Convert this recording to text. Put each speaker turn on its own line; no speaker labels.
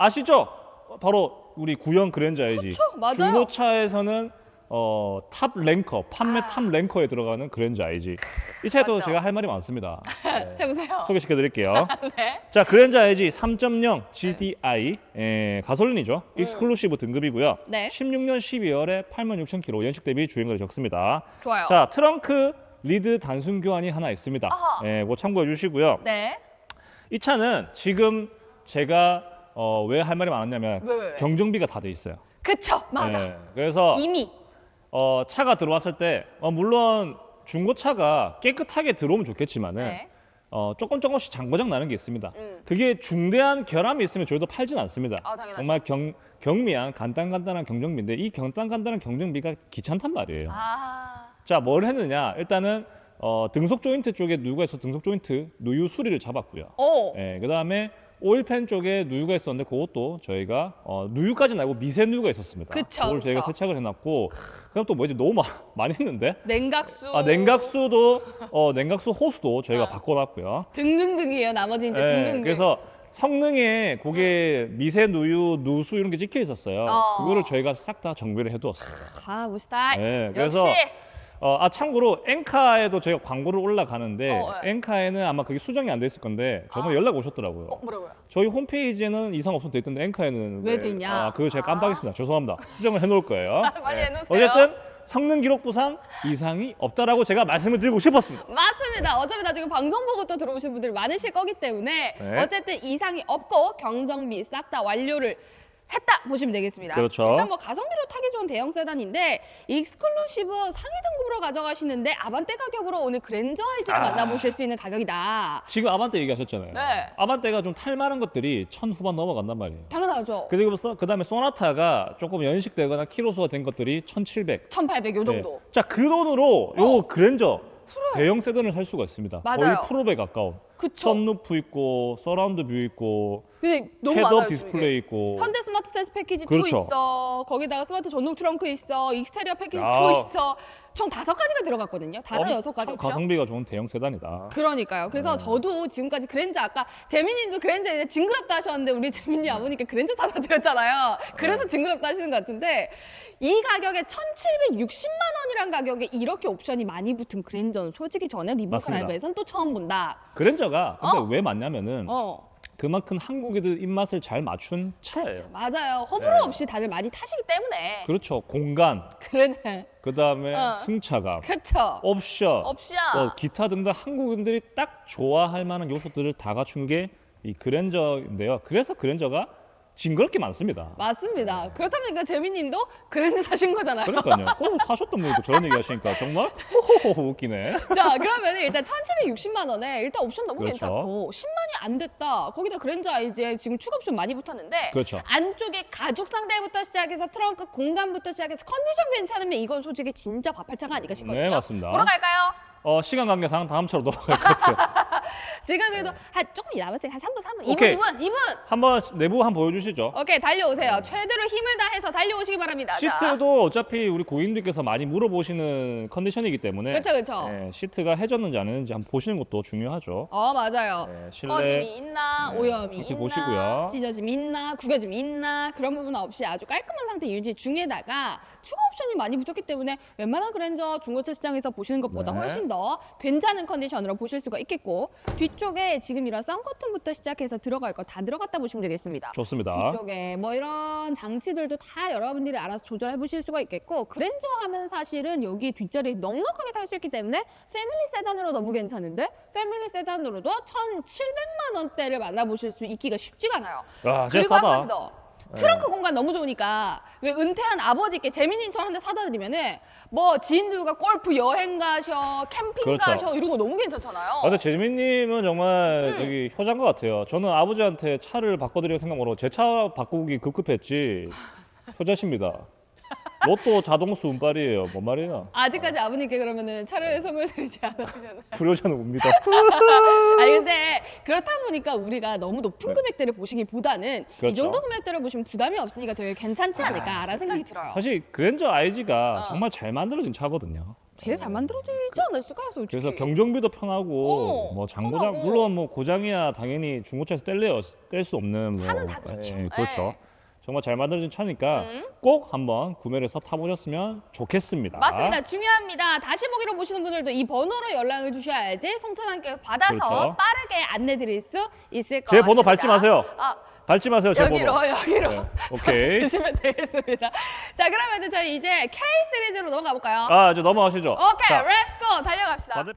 아시죠? 바로 우리 구형 그랜저 IG.
그쵸, 맞아요.
중고차에서는 어, 탑 랭커, 판매 탑 랭커에 들어가는 그랜저 IG. 이 차에도
아. 맞죠.
제가 할 말이 많습니다. 네.
해보세요.
소개시켜 드릴게요.
네.
자, 그랜저 IG 3.0 GDI 에, 가솔린이죠. 익스클루시브 등급이고요.
음. 네.
16년 12월에 86,000km 연식 대비 주행거리 적습니다.
좋아요.
자, 트렁크 리드 단순 교환이 하나 있습니다.
아하.
예, 뭐 참고해 주시고요.
네.
이 차는 지금 제가 어, 왜 할 말이 많았냐면
왜, 왜, 왜?
경정비가 다 돼 있어요.
그쵸. 맞아.
예, 그래서
이미.
어, 차가 들어왔을 때 어, 물론 중고차가 깨끗하게 들어오면 좋겠지만은
네.
어, 조금 조금씩 장고장 나는 게 있습니다.
음.
그게 중대한 결함이 있으면 저희도 팔진 않습니다.
아, 당연하죠.
정말 경, 경미한 간단간단한 경정비인데 이 간단간단한 경정비가 귀찮단 말이에요.
아.
자, 뭘 했느냐? 일단은 어, 등속 조인트 쪽에 있어 등속 조인트 누유 수리를 잡았고요.
오.
예, 그다음에 오일팬 쪽에 누유가 있었는데 그것도 저희가 어, 누유까지는 아니고 미세 누유가 있었습니다.
그쵸,
그걸 저희가
그쵸.
세척을 해놨고 그럼 또 뭐지 너무 마, 많이 했는데
냉각수.
아 냉각수도 어, 냉각수 호스도 저희가
어.
바꿔놨고요.
등등등이에요. 나머지 이제
예,
등등등.
그래서 성능에 그게 미세 누유, 누수 이런 게 찍혀 있었어요.
어.
그거를 저희가 싹 다 정비를 해두었습니다.
아, 멋있다.
네, 그래서
역시.
어, 아 참고로 엔카에도 저희가 광고를 올라가는데
어, 네.
엔카에는 아마 그게 수정이 안 돼 있을 건데 저번
아.
연락 오셨더라고요.
어, 뭐라고요?
저희 홈페이지에는 이상 돼 있던데 엔카에는
왜돼 있냐?
아, 그거 제가 깜빡했습니다. 죄송합니다. 수정을 해놓을 거예요.
빨리 해놓으세요.
어쨌든 성능 기록부상 이상이 없다라고 제가 말씀을 드리고 싶었습니다.
맞습니다. 어차피 나중에 방송 보고 또 들어오신 분들이 많으실 거기 때문에
네.
어쨌든 이상이 없고 경정비 싹 다 완료를 했다 보시면 되겠습니다.
그렇죠.
일단 뭐 가성비로 타기 좋은 대형 세단인데 익스클루시브 상위 등급으로 가져가시는데 아반떼 가격으로 오늘 그랜저 아이즈를
아.
만나보실 수 있는 가격이다.
지금 아반떼 얘기하셨잖아요.
네.
아반떼가 좀 탈만한 것들이 천 후반 넘어간단 말이에요.
당연하죠.
그리고 그 다음에 소나타가 조금 연식되거나 키로수가 된 것들이 1,700.
1,800 요 정도.
네. 자, 그 돈으로 요 그랜저 대형 세단을 살 수가 있습니다. 거의
맞아요.
프로에 가까운.
그쵸.
선루프 있고 서라운드 뷰 있고
근데 너무
헤드업
많아요.
디스플레이 있고
현대 스마트 센스 패키지
그렇죠.
2 있어. 거기다가 스마트 전동 트렁크 있어. 익스테리어 패키지
야.
2 있어. 총 다섯 가지가 들어갔거든요. 다른 여섯 가지
엄청
옵션.
가성비가 좋은 대형 세단이다.
그러니까요. 그래서
네.
저도 지금까지 그랜저 아까 재민님도 그랜저 이제 징그럽다 하셨는데 우리 재민님 아버님께 그랜저 타다 드렸잖아요. 그래서
네.
징그럽다 하시는 것 같은데 이 가격에 1,760만 원이란 가격에 이렇게 옵션이 많이 붙은 그랜저는 솔직히 저는 리버클
맞습니다.
알바에서는 또 처음 본다.
그랜저 가 근데
어.
왜 맞냐면은
어,
그만큼 한국인들 입맛을 잘 맞춘 차예요.
맞아요. 호불호
네.
없이 다들 많이 타시기 때문에.
그렇죠. 공간,
그러네.
그 다음에
어.
승차감,
그쵸.
옵션,
옵션.
뭐 기타 등등 한국인들이 딱 좋아할 만한 요소들을 다 갖춘 게 이 그랜저인데요. 그래서 그랜저가 징그럽게 많습니다.
맞습니다. 그렇다 보니까 재민님도 그랜저 사신 거잖아요.
그러니까요. 꼭 사셨던 분이 또 저런 얘기 하시니까 정말 호호호 웃기네.
자, 그러면 일단 1,760만 원에 일단 옵션 너무
그렇죠.
괜찮고 10만이 안 됐다. 거기다 그랜저 아이즈에 지금 추가 옵션 많이 붙었는데
그렇죠.
안쪽에 가죽 상대부터 시작해서 트렁크 공간부터 시작해서 컨디션 괜찮으면 이건 솔직히 진짜 밥팔차가 아닌가 싶거든요.
네, 맞습니다.
보러 갈까요?
어, 시간 관계상 다음 차로 넘어갈 것 같아요.
제가 그래도 한 조금 남았으니까 한 3분, 3분, 2분,
오케이.
2분, 2분.
한번 내부 한번 보여주시죠.
오케이, 달려오세요. 최대로 힘을 다해서 달려오시기 바랍니다. 자.
시트도 어차피 우리 고객님들께서 많이 물어보시는 컨디션이기 때문에
그쵸, 그쵸.
네, 시트가 해졌는지 안 했는지 한번 보시는 것도 중요하죠.
어, 맞아요.
네, 실내
꺼짐이 있나,
네,
오염이
이렇게
있나,
보시고요.
찢어짐이 있나, 구겨짐이 있나 그런 부분 없이 아주 깔끔한 상태 유지 중에다가 추가 옵션이 많이 붙었기 때문에 웬만한 그랜저 중고차 시장에서 보시는 것보다
네.
훨씬 더 괜찮은 컨디션으로 보실 수가 있겠고 뒤쪽 에 지금 이런 썬커튼부터 시작해서 들어갈 거 다 들어갔다 보시면 되겠습니다.
좋습니다.
뒤쪽에 뭐 이런 장치들도 다 여러분들이 알아서 조절해 보실 수가 있겠고 그랜저 하면 사실은 여기 뒷자리 넉넉하게 탈 수 있기 때문에 패밀리 세단으로 너무 괜찮은데 패밀리 세단으로도 1,700만 원대를 만나보실 수 있기가 쉽지가 않아요.
아, 진짜
그리고 한
싸다.
가지 더. 트렁크 공간 너무 좋으니까 왜 은퇴한 아버지께 한대 사다 드리면은 뭐 지인들과 골프 여행 가셔 캠핑
그렇죠.
가셔 이런 거 너무 괜찮잖아요.
아, 근데 재민님은 정말
음.
여기 효자인 것 같아요. 저는 아버지한테 차를 바꿔드릴 생각 모르고 제차 바꾸기 급급했지. 효자십니다. 로또 자동수 운빨이에요. 뭔 말이에요?
아직까지 아버님께 그러면은 차를 선물 드리지 않으셨나요?
불효자는 옵니다.
아니 근데 그렇다 보니까 우리가 너무 높은
네.
금액대를 보시기보다는 이
그렇죠.
정도 금액대를 보시면 부담이 없으니까 되게 괜찮지 않을까라는 생각이 들어요.
사실 그랜저 IG가
어.
정말 잘 만들어진 차거든요.
되게 잘 만들어지지 않았을까요, 솔직히?
그래서 경정비도 편하고
어,
뭐 장고장
편하고.
물론 뭐 고장이야 당연히 중고차에서 뗄래요 뗄 수 없는 뭐,
차는 다 그렇죠.
예, 그렇죠.
네.
정말 잘 만들어진 차니까
음.
꼭 한번 구매를 해서 타보셨으면 좋겠습니다.
맞습니다. 중요합니다. 다시 보기로 보시는 분들도 이 번호로 연락을 주셔야지 송탄함께 받아서
그렇죠.
빠르게 안내 드릴 수 있을
것제 번호
같습니다.
밟지 마세요.
아,
밟지 마세요 제
여기로
번호.
여기로
네, 오케이.
주시면 되겠습니다. 자, 그러면 저희 이제 K 시리즈로 넘어가 볼까요?
아 이제 넘어가시죠.
오케이,
자,
렛츠고 달려갑시다.
반대-